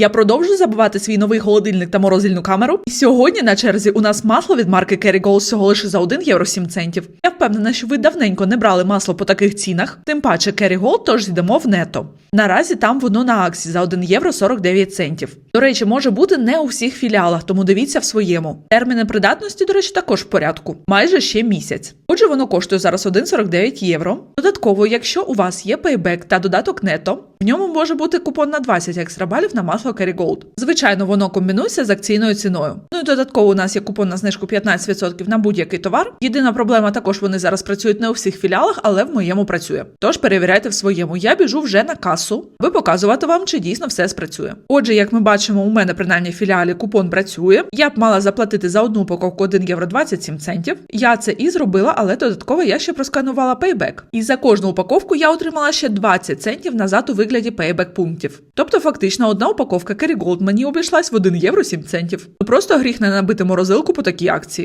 Я продовжую забувати свій новий холодильник та морозильну камеру. І сьогодні на черзі у нас масло від марки Kerrygold всього лише за 1 євро 7 центів. Я впевнена, що ви давненько не брали масло по таких цінах, тим паче Kerrygold, тож йдемо в нето. Наразі там воно на акції за 1 євро 49 центів. До речі, може бути не у всіх філіалах, тому дивіться в своєму. Терміни придатності, до речі, також в порядку. Майже ще місяць. Отже, воно коштує зараз 1,49 євро. Додатково, якщо у вас є пейбек та додаток нето, в ньому може бути купон на 20 екстра балів на масло Kerrygold. Звичайно, воно комбінується з акційною ціною. Ну і додатково у нас є купон на знижку 15% на будь-який товар. Єдина проблема також вони зараз працюють не у всіх філіалах, але в моєму працює. Тож перевіряйте в своєму. Я біжу вже на касу, аби показувати вам, чи дійсно все спрацює. Отже, як ми бачимо, у мене принаймні в філіалі купон працює. Я б мала заплатити за одну упаковку 1 євро 27 центів. Я це і зробила, але додатково я ще просканувала пейбек. І за кожну упаковку я отримала ще 20 центів назад у вигляді пейбек пунктів. Тобто, фактично, одна упаковка Kerrygold мені обійшлась в 1 євро 7 центів. Просто гріх не набити морозилку по такій акції.